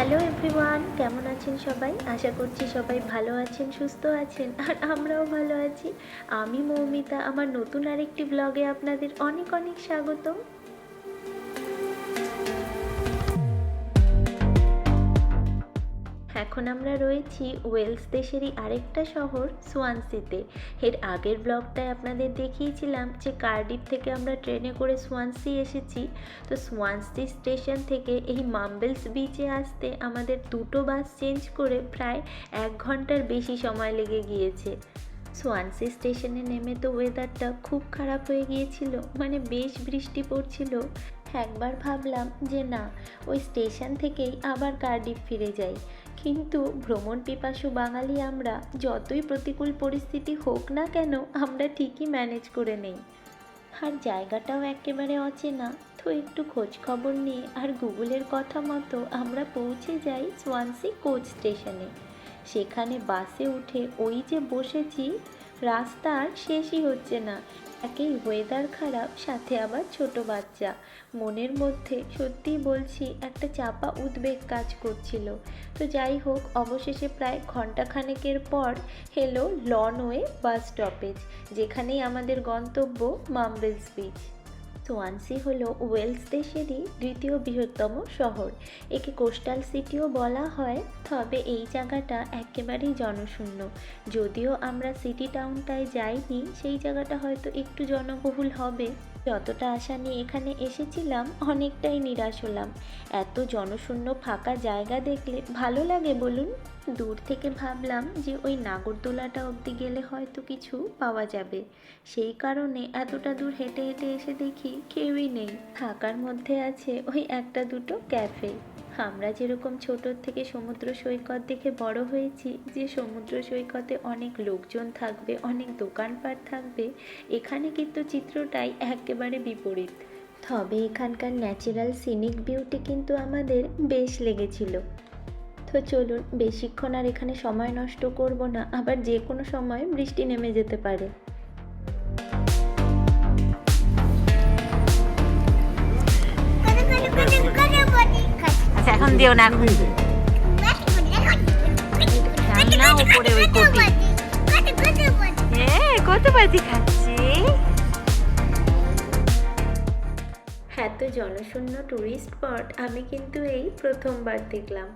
Hello everyone কেমন আছেন সবাই? আশা করছি সবাই ভালো আছেন, সুস্থ আছেন, আর আমরাও ভালো আছি। আমি মৌমিতা, আমার নতুন আরেকটি ব্লগে আপনাদের অনেক অনেক স্বাগতম। এখন আমরা রয়েছি ওয়েলস দেশেরই আরেকটা শহর, সোয়ানসিতে। এর আগের ব্লগটায় আপনাদের দেখিয়েছিলাম যে কার্ডিফ থেকে আমরা ট্রেনে করে সোয়ানসি এসেছি। তো সোয়ানসি স্টেশন থেকে এই মাম্বেলস বিচে আসতে আমাদের দুটো বাস চেঞ্জ করে প্রায় এক ঘণ্টার বেশি সময় লেগে গিয়েছে। সোয়ানসি স্টেশনে নেমে তো ওয়েদারটা খুব খারাপ হয়ে গিয়েছিল মানে বেশ বৃষ্টি পড়ছিল। একবার ভাবলাম যে না, ওই স্টেশন থেকেই আবার কার্ডিফ ফিরে যাই। কিন্তু ভ্রমণ পিপাসু বাঙালি আমরা, যতই প্রতিকূল পরিস্থিতি হোক না কেন, আমরা ঠিকই ম্যানেজ করে নেই। আর জায়গাটাও একেবারে অচেনা, তো একটু খোঁজ খবর নিয়ে আর গুগলের কথা মতো আমরা পৌঁছে যাই সোয়ানসি কোচ স্টেশনে সেখানে বাসে উঠে ওই যে বসেছি রাস্তা আর শেষই হচ্ছে না। একেই ওয়েদার খারাপ, সাথে আবার ছোট বাচ্চা। মনের মধ্যে সত্যি বলছি, একটা চাপা উদ্বেগ কাজ করছিল। তো যাই হোক, অবশেষে প্রায় ঘন্টাখানেকের পর হেলো লনওয়ে বাস স্টপেজ যেখানেই আমাদের গন্তব্য মামবেলস বিচ সোয়ানসি হলো ওয়েলস দেশেরই দ্বিতীয় বৃহত্তম শহর। একে কোস্টাল সিটিও বলা হয়, তবে এই জায়গাটা একেবারেই জনশূন্য। যদিও আমরা সিটি টাউনটায় যাইনি, সেই জায়গাটা হয়তো একটু জনবহুল হবে। যতটা আশা নিয়ে এখানে এসেছিলাম, অনেকটাই নিরাশ হলাম। এত জনশূন্য ফাঁকা জায়গা দেখলে ভালো লাগে বলুন? দূর থেকে ভাবলাম যে ওই নাগরদোলাটা অবধি গেলে হয়তো কিছু পাওয়া যাবে। সেই কারণে এতটা দূর হেঁটে হেঁটে এসে দেখি কেউই নেই। ফাঁকার মধ্যে আছে ওই একটা দুটো ক্যাফে। আমরা যেরকম ছোটোর থেকে সমুদ্র সৈকত দেখে বড় হয়েছি, যে সমুদ্র সৈকতে অনেক লোকজন থাকবে, অনেক দোকানপাট থাকবে, এখানে কিন্তু চিত্রটাই একেবারে বিপরীত। তবে এখানকার ন্যাচারাল সিনিক বিউটি কিন্তু আমাদের বেশ লেগেছিল। তো চলুন, বেশিক্ষণ আর এখানে সময় নষ্ট করব না, আবার যে কোনো সময় বৃষ্টি নেমে যেতে পারে। আচ্ছা এখন দিও না। এখন না উপরে ওই কপি এ কত বাজি খাচ্ছি এত জনশূন্য ট্যুরিস্ট স্পট আমি কিন্তু এই প্রথমবার দেখলাম।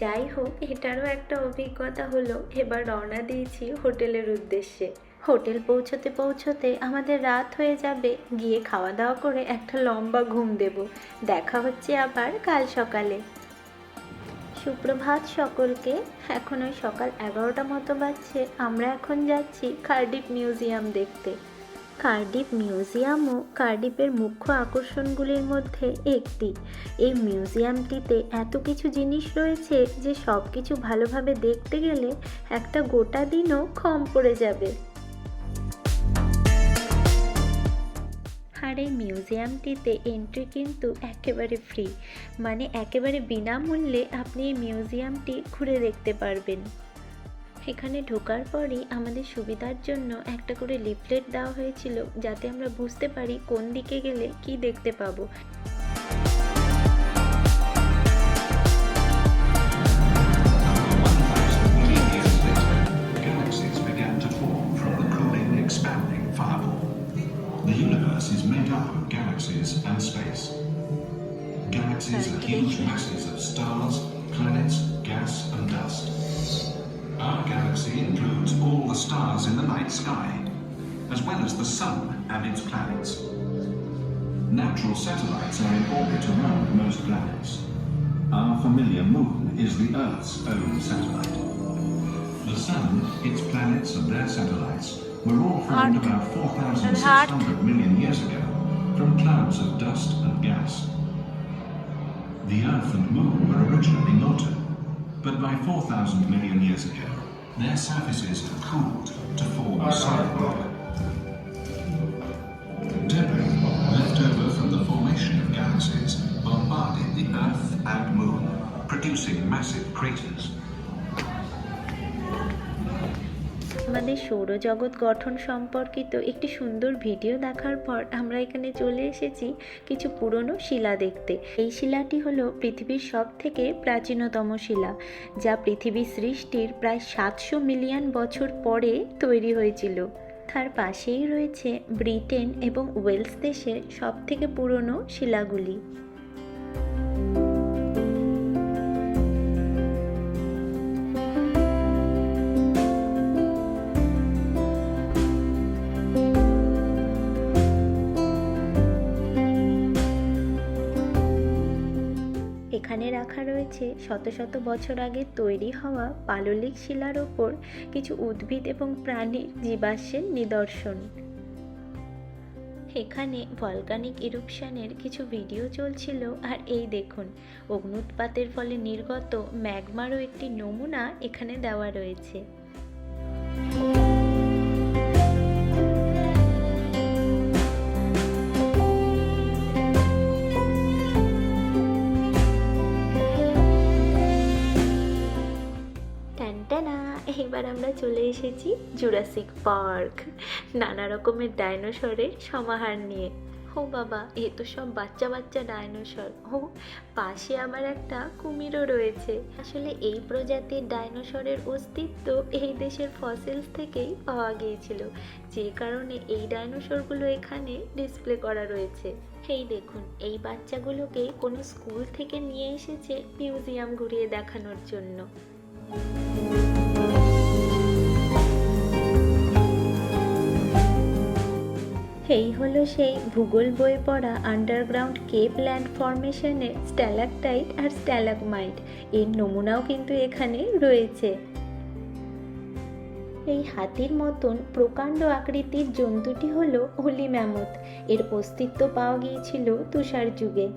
যাই হোক এটারও একটা অভিজ্ঞতা হলো এবার রওনা দিয়েছি হোটেলের উদ্দেশ্যে। হোটেল পৌঁছতে পৌঁছতে আমাদের রাত হয়ে যাবে গিয়ে খাওয়া দাওয়া করে একটা লম্বা ঘুম দেব। দেখা হচ্ছে আবার কাল সকালে। সুপ্রভাত সকলকে। এখন ওই সকাল এগারোটা মতো বাজছে। আমরা এখন যাচ্ছি কার্ডিফ মিউজিয়াম দেখতে। কার্ডিফ মিউজিয়ামও কার্ডিফের মুখ্য আকর্ষণগুলির মধ্যে একটি। এই মিউজিয়ামটিতে এত কিছু জিনিস রয়েছে যে সব কিছু ভালোভাবে দেখতে গেলে একটা গোটা দিনও কম পড়ে যাবে। আর এই মিউজিয়ামটিতে এন্ট্রি কিন্তু একেবারে ফ্রি মানে একেবারে বিনামূল্যে আপনি এই মিউজিয়ামটি ঘুরে দেখতে পারবেন। এখানে ঢোকার পরই আমাদের সুবিধার জন্য একটা করে লিফলেট দেওয়া হয়েছিল, যাতে আমরা বুঝতে পারি কোন দিকে গেলে কি দেখতে পাবো। As well as the Sun and its planets. Natural satellites are in orbit around most planets. Our familiar moon is the Earth's own satellite. The Sun, its planets, and their satellites were all formed about And heart. 4,600 million years ago from clouds of dust and gas. The Earth and Moon were originally molten, but by 4,000 million years ago, their surfaces had cooled to form solid rock. Producing massive craters. আমাদের সৌরজগৎ গঠন সম্পর্কিত একটি সুন্দর video দেখার পর আমরা এখানে চলে এসেছি কিছু পুরনো শিলা দেখতে। এই শিলাটি হলো পৃথিবীর সব থেকে প্রাচীনতম শিলা, যা পৃথিবী সৃষ্টির প্রায় সাতশো মিলিয়ন বছর পরে তৈরি হয়েছিল। তার পাশেই রয়েছে ব্রিটেন এবং ওয়েলস দেশের সব থেকে পুরনো শিলাগুলি। রাখা রয়েছে, শত শত বছর আগে তৈরি হওয়া পাললিক শিলার ওপর কিছু উদ্ভিদ এবং প্রাণীর জীবাশ্মের নিদর্শন। এখানে ভলকানিক ইরুপশনের কিছু ভিডিও চলছিল, আর এই দেখুন, অগ্নুৎপাতের ফলে নির্গত ম্যাগমারও একটি নমুনা এখানে দেওয়া রয়েছে। এইবার আমরা চলে এসেছি জুরাসিক পার্ক নানা রকমের ডাইনোসরের সমাহার নিয়ে। ও বাবা, এ তো সব বাচ্চা বাচ্চা ডাইনোসর ও, পাশে আবার একটা কুমিরও রয়েছে। আসলে এই প্রজাতির ডাইনোসরের অস্তিত্ব এই দেশের ফসিলস থেকেই পাওয়া গিয়েছিল। যে কারণে এই ডাইনোসরগুলো এখানে ডিসপ্লে করা রয়েছে। এই দেখুন, এই বাচ্চাগুলোকে কোনো স্কুল থেকে নিয়ে এসেছে মিউজিয়াম ঘুরিয়ে দেখানোর জন্য। এই হলো সেই ভূগোল বইয়ে পড়া আন্ডারগ্রাউন্ড কেপ ল্যান্ড ফরমেশনের স্ট্যালাকটাইট আর স্ট্যালাকমাইট এর নমুনাও কিন্তু এখানে রয়েছে। এই হাতির মতন প্রকাণ্ড আকৃতির জন্তুটি হলো হোলি ম্যামথ এর অস্তিত্ব পাওয়া গিয়েছিল তুষার যুগে।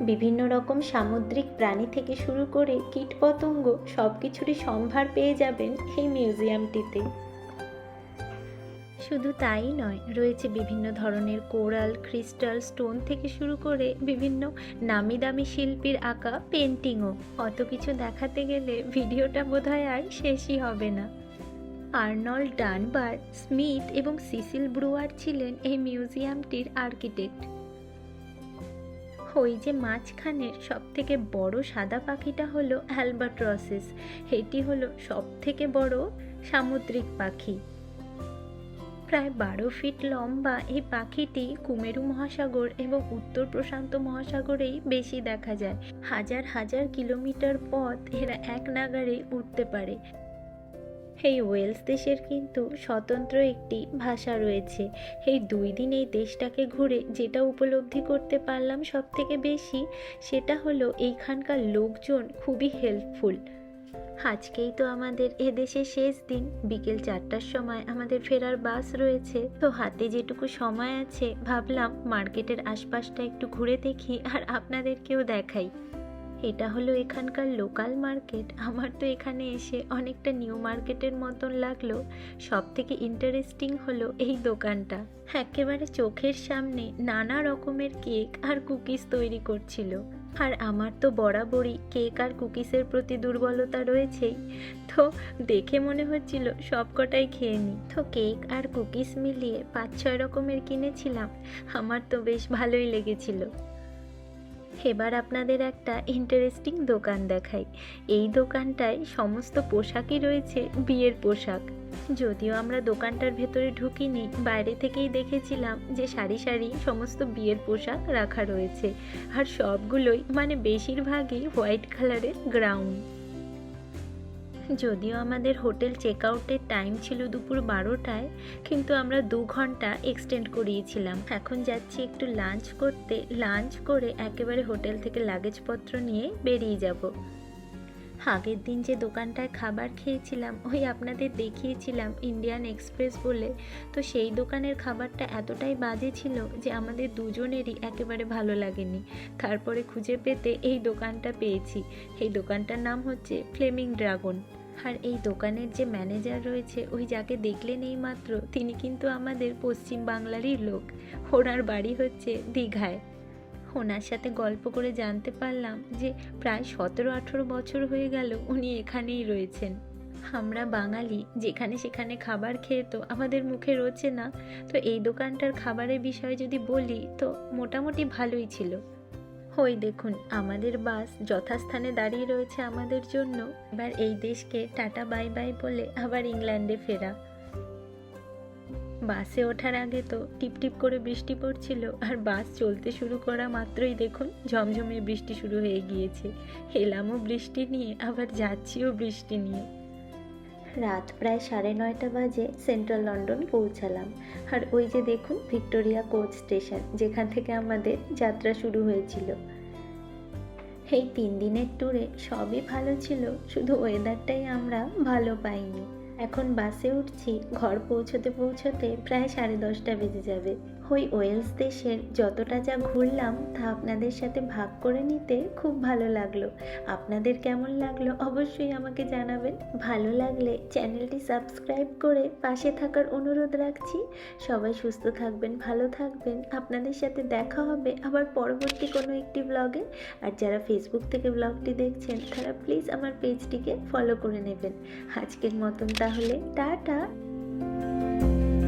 বিভিন্ন রকম সামুদ্রিক প্রাণী থেকে শুরু করে কীটপতঙ্গ সব কিছুরই সম্ভার পেয়ে যাবেন এই মিউজিয়ামটিতে শুধু তাই নয়, রয়েছে বিভিন্ন ধরনের কোরাল, ক্রিস্টাল, স্টোন থেকে শুরু করে বিভিন্ন নামি দামি শিল্পীর আঁকা পেন্টিংও। অত কিছু দেখাতে গেলে ভিডিওটা বোধহয় আর শেষই হবে না। আর্নল্ড ডানবার, স্মিথ এবং সিসিল ব্রুয়ার ছিলেন এই মিউজিয়ামটির আর্কিটেক্ট। ওই যে মাঝখানের সব থেকে বড় সাদা পাখিটা হলো অ্যালবাট্রসিস। এটি হলো সব থেকে বড় সামুদ্রিক পাখি। প্রায় বারো ফিট লম্বা এই পাখিটি কুমেরু মহাসাগর এবং উত্তর প্রশান্ত মহাসাগরেই বেশি দেখা যায়। হাজার হাজার কিলোমিটার পথ এরা এক নাগারে উঠতে পারে। এই ওয়েলস দেশের কিন্তু স্বতন্ত্র একটি ভাষা রয়েছে। এই দুই দিন এই দেশটাকে ঘুরে যেটা উপলব্ধি করতে পারলাম সব থেকে বেশি, সেটা হলো এইখানকার লোকজন খুবই হেল্পফুল আজকেই তো আমাদের এদেশে শেষ দিন। বিকেল চারটার সময় আমাদের ফেরার বাস রয়েছে। তো হাতে যেটুকু সময় আছে, ভাবলাম মার্কেটের আশপাশটা একটু ঘুরে দেখি আর আপনাদেরকেও দেখাই। এটা হলো এখানকার লোকাল মার্কেট। আমার তো এখানে এসে অনেকটা নিউ মার্কেটের মতন লাগল। সব থেকে ইন্টারেস্টিং হলো এই দোকানটা। একেবারে চোখের সামনে নানা রকমের কেক আর কুকিজ তৈরি করছিল। আর আমার তো বরাবরই কেক আর কুকিসের প্রতি দুর্বলতা রয়েছেই। তো দেখে মনে হচ্ছিল সবকটাই খেয়ে নিই তো কেক আর কুকিজ মিলিয়ে পাঁচ ছয় রকমের কিনেছিলাম। আমার তো বেশ ভালোই লেগেছিল। এবার আপনাদের একটা ইন্টারেস্টিং দোকান দেখাই। এই দোকানটায় সমস্ত পোশাকই রয়েছে বিয়ের পোশাক। যদিও আমরা দোকানটার ভেতরে ঢুকিনি, বাইরে থেকেই দেখেছিলাম যে সারি সারি সমস্ত বিয়ের পোশাক রাখা রয়েছে। আর সবগুলোই মানে বেশিরভাগই হোয়াইট কালারের গ্রাউন্ড যদিও আমাদের হোটেল চেক আউটের টাইম ছিল দুপুর বারোটায়, কিন্তু আমরা দু ঘণ্টা এক্সটেন্ড করিয়েছিলাম। এখন যাচ্ছি একটু লাঞ্চ করতে, লাঞ্চ করে একেবারে হোটেল থেকে লাগেজপত্র নিয়ে বেরিয়ে যাব। আগের দিন যে দোকানটায় খাবার খেয়েছিলাম, ওই আপনাদের দেখিয়েছিলাম ইন্ডিয়ান এক্সপ্রেস বলে। তো সেই দোকানের খাবারটা এতটাই বাজে ছিল যে আমাদের দুজনেরই একেবারে ভালো লাগেনি। তারপরে খুঁজে পেতে এই দোকানটা পেয়েছি। এই দোকানটার নাম হচ্ছে ফ্লেমিং ড্রাগন। আর এই দোকানের যে ম্যানেজার রয়েছে, ওই যাকে দেখলেন এই মাত্র, তিনি কিন্তু আমাদের পশ্চিম বাংলারই লোক। ওনার বাড়ি হচ্ছে দীঘায়। ওনার সাথে গল্প করে জানতে পারলাম যে প্রায় সতেরো আঠেরো বছর হয়ে গেল উনি এখানেই রয়েছেন। আমরা বাঙালি, যেখানে সেখানে খাবার খেয়ে তো আমাদের মুখে রোচে না। তো এই দোকানটার খাবারের বিষয়ে যদি বলি, তো মোটামুটি ভালোই ছিল। ওই দেখুন, আমাদের বাস যথাস্থানে দাঁড়িয়ে রয়েছে আমাদের জন্য। এবার এই দেশকে টাটা, বাই বাই বলে আবার ইংল্যান্ডে ফেরা। বাসে ওঠার আগে তো টিপ টিপ করে বৃষ্টি পড়ছিল, আর বাস চলতে শুরু করা মাত্রই দেখুন ঝমঝমে বৃষ্টি শুরু হয়ে গিয়েছে। এলামও বৃষ্টি নিয়ে, আবার যাচ্ছিও বৃষ্টি নিয়ে। রাত প্রায় সাড়ে নয়টা বাজে সেন্ট্রাল লন্ডন পৌঁছালাম। আর ওই যে দেখুন, ভিক্টোরিয়া কোচ স্টেশন, যেখান থেকে আমাদের যাত্রা শুরু হয়েছিল। এই তিন দিনের ট্যুরে সবই ভালো ছিল, শুধু ওয়েদারটাই আমরা ভালো পাইনি। এখন বাসে উঠছি, ঘর পৌঁছতে পৌঁছতে প্রায় সাড়ে দশটা বেজে যাবে। ওই ওয়েলস দেশের যতটা যা ঘুরলাম তা আপনাদের সাথে ভাগ করে নিতে খুব ভালো লাগল। আপনাদের কেমন লাগল অবশ্যই আমাকে জানাবেন। ভালো লাগলে চ্যানেলটি সাবস্ক্রাইব করে পাশে থাকার অনুরোধ রাখছি। সবাই সুস্থ থাকবেন, ভালো থাকবেন। আপনাদের সাথে দেখা হবে আবার পরবর্তী কোনো একটি ব্লগে আর যারা ফেসবুক থেকে ব্লগটি দেখছেন, তারা প্লিজ আমার পেজটিকে ফলো করে নেবেন। আজকের মতন তাহলে, টাটা!